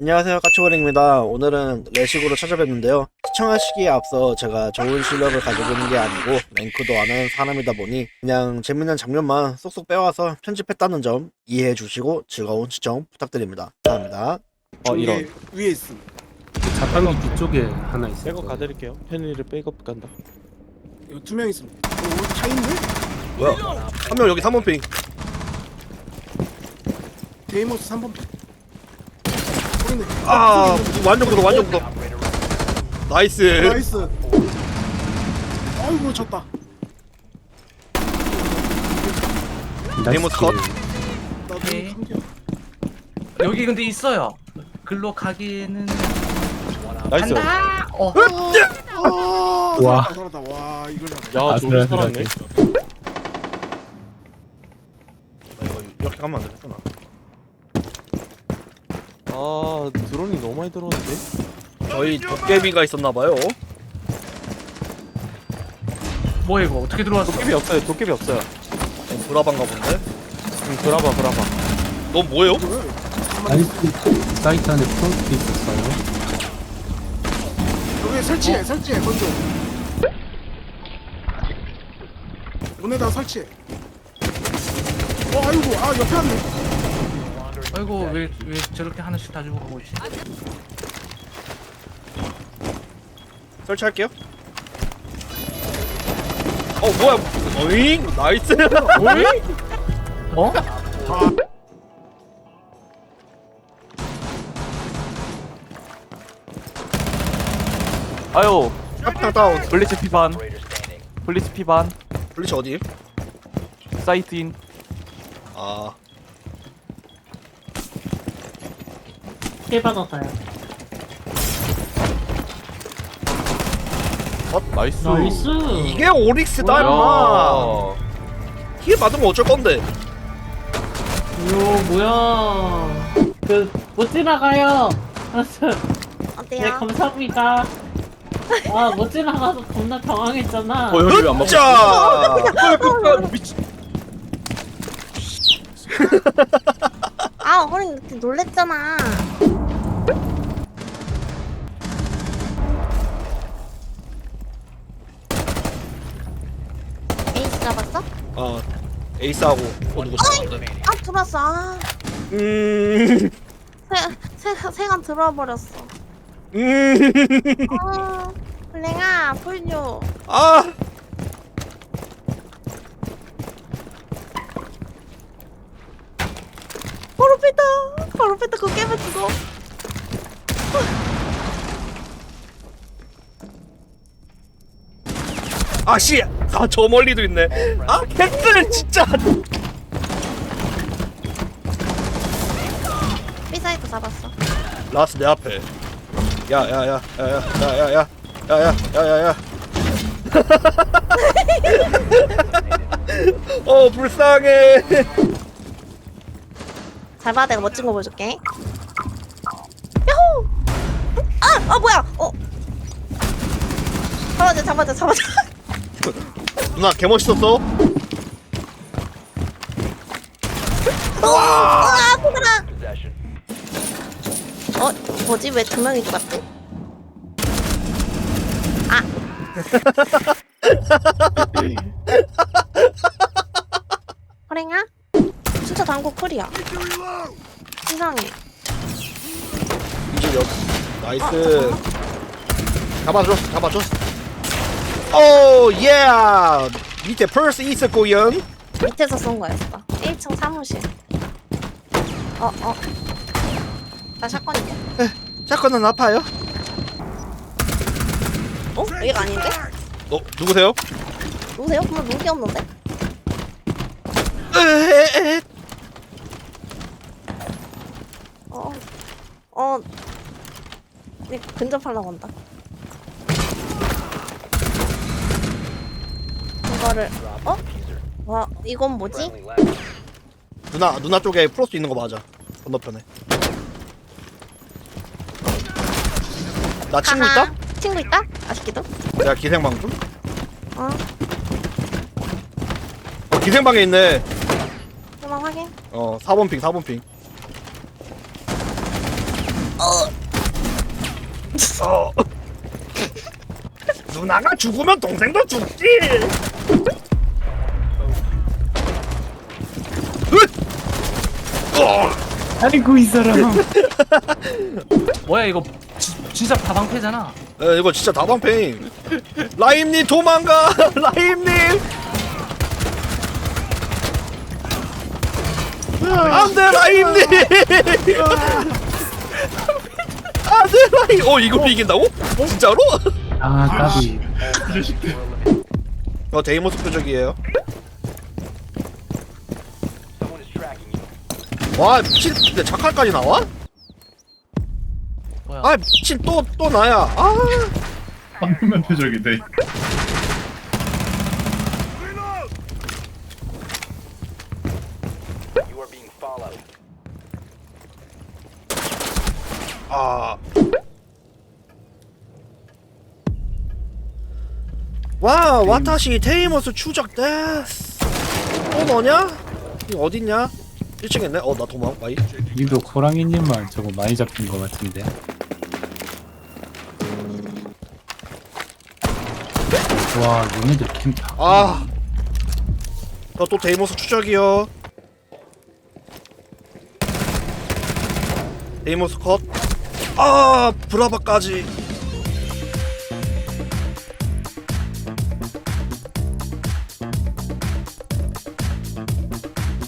안녕하세요 까치고랭입니다 오늘은 레식으로 찾아뵙는데요 시청하시기에 앞서 제가 좋은 실력을 가지고 있는 게 아니고 랭크도 안 하는 사람이다 보니 그냥 재밌는 장면만 쏙쏙 빼와서 편집했다는 점 이해해 주시고 즐거운 시청 부탁드립니다 감사합니다 어 이런 위에, 위에 있음. 자판기 뒤쪽에 하나 있어요. 백업 가드릴게요 펜리를 백업 간다 이거 두 명 있음. 오, 차 있네? 뭐야 한 명 여기 3번 핑 데이모스 3번 픽. 아 완전 구독 완전 구독 나이스 나이스. 아이고 졌다. 데모스 컷. 나도 오케이. 삼겨. 여기 근데 있어요. 글로 가기에는 나이스 간다. 어. 아, 와. 살았다, 살았다. 와, 이걸. 야 저기 아슬아슬하게. 살았네 이거 이렇게 가면 안 되겠구나 아 드론이 너무 많이 들어오는데 저희 도깨비가 있었나봐요 뭐야 이거 어떻게 들어왔어? 도깨비 없어요 도깨비 없어요 브라반가 본데 응 브라바 브라바 너 뭐예요? 뭐야? 사이트, 사이트 안에 프론트 있었어요. 여기 설치해, 설치해, 먼저. 문에다 설치해. 어, 아이고, 아, 옆에 왔네. 아이고 왜 왜 저렇게 하나씩 다 주고 가고 있지? 설치할게요. 어 뭐야. 어잉? 나이스. 어? 아유. 탑탕 다운. 블리츠 피반. 블리츠 피반. 블리치 어디? 사이트인. 아 힐 받았어요. 나이스 나이스. 이게 오릭스다 야. 임마 힐 받으면 어쩔 건데 요 뭐야? 그 못 지나가요. 네 어때요? 감사합니다. 아 못 지나가서 겁나 당황했잖아. 어 여기 왜안 먹어 자 아, 어린 이렇게 놀랬잖아. 에이스하고 어 누구 아, 들어왔어. 아, 음... 세, 세, 세간 들어와 버렸어. 음... 아, 블랭아, 풀줘. 아 바로페타! 바로페타 그거 깨면 죽어. 아씨 아저 멀리도 있네 아 캔슬 진짜 B사이트 잡았어. 라스 내 앞에 야야야야 야야야야야야야야야 어 불쌍해 잘 봐, 내가 멋진 거 보여줄게. 야호! 아! 아, 뭐야! 어. 잡아줘, 잡아줘, 잡아줘. 누나 개 멋있었어 와, 아프더라. 어, 뭐지? 왜 두 명인 것 같지? 아. 호랭아? 진짜 당구 쿨이야. 이상해. 이제 여 나이스 잡아줬어 잡아줬어 오 예 밑에 펄스 있었고요 밑에서 쏜 거였어. 1층 사무실. 어, 어. 나 샷건이야. 샷건은 아파요 어? 여기가 아닌데? 어 누구세요? 누구세요? 그만 누기 없는데? 으에에. 어, 어, 이 근접하려고 한다. 이거를, 어? 와, 이건 뭐지? 누나 누나 쪽에 플러스 있는 거 맞아 건너편에 나 친구. 있다? 친구 있다? 아쉽게도. 내가 기생방 좀? 어, 어 기생방에 있네 그만 확인. 어 4번 핑 4번 핑 어, 있어. 누나가 죽으면 동생도 죽지. 으! 어! 아이고 이 사람 뭐야 이거 지, 진짜 다방패잖아 에, 이거 진짜 다방패임. 라임님 도망가. 라임님. 안돼 라임님. 안돼 라임. 어 이거 비긴다고? 진짜로? 아 까비 어 데이모스 표적이에요. 와 미친 근데 자칼까지 나와? 뭐야 아 미친 또 또 나야. 아. 방금만 표적인데 아. 와, 와타시 테이머스 추적 데스. 또 너냐? 이거 어딨냐? 1층 했네? 어, 나 도망, 와이. 니도 호랑이님만 저거 많이 잡힌 것 같은데 와 얘네들 캠다 아. 나 또 데이머스 추적이요. 데이머스 컷. 아, 브라바까지.